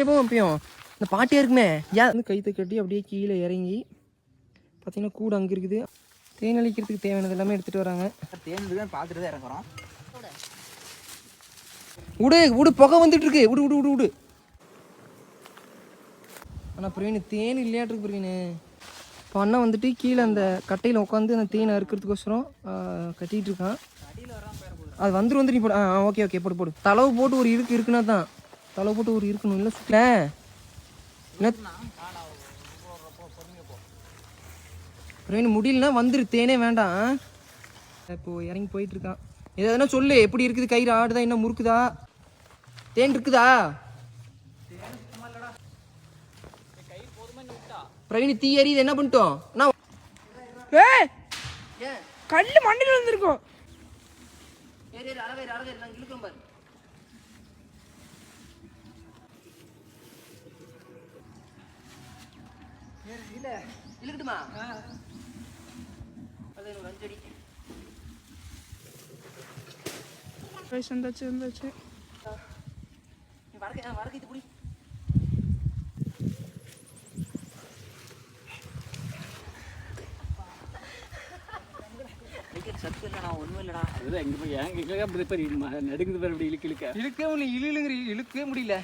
எப்பவும் எப்பயும் இந்த பாட்டியா இருக்குமே. ஏன் வந்து கைத்தை கட்டி அப்படியே கீழே இறங்கி பார்த்தீங்கன்னா கூடு அங்கே இருக்குது. தேன் அழிக்கிறதுக்கு தேவையானது எல்லாமே எடுத்துகிட்டு வராங்க. தேர்ந்து தான் பார்த்துட்டு தான் இறங்குறோம். விடு விடு புகை வந்துட்டு இருக்கு. விடு விடு விடு விடு ஆனால் பிரவீன் தேன் இல்லையாட்டு பிரவீன். இப்போ அண்ணன் வந்துட்டு கீழே அந்த கட்டையில் உட்காந்து அந்த தேனை அறுக்கிறதுக்கோசரம் ஆ, கட்டிட்டு இருக்கான். அது வந்துரு வந்து நீ போடு. ஆ ஓகே ஓகே போடு போடு. தளவு போட்டு ஒரு இருக்கு இருக்குன்னா தான். தளவு போட்டு ஒரு இருக்கணும் இல்லை இல்லை பிரவீன் முடியலன்னா வந்துரு தேனே வேண்டாம். இப்போ இறங்கி போயிட்டு இருக்கான் எதுனா சொல்லு எப்படி இருக்குது? கயிறு ஆடுதா என்ன முறுக்குதா? தேன் இருக்குதா? பிரவீன் தீ எரியுது என்ன பண்ணிட்டோம்? நான் ஏய்! கல் மண்ணில் வந்திருக்கும் பாரு இழுக்கட்டுமா? அது ஒரு அஞ்சடி வயசு வந்தாச்சு வந்தாச்சு. வடக்கு வடக்கு இது புடி. சத்து இல்லைடா ஒன்றும் இல்லைடா. அதுதான் எங்க போய் ஏன் எங்க அப்படி போய் நடுங்குது பேர் அப்படி இழுக்க இழுக்க. இழுக்கவே முடியல இழுக்கவே முடியல.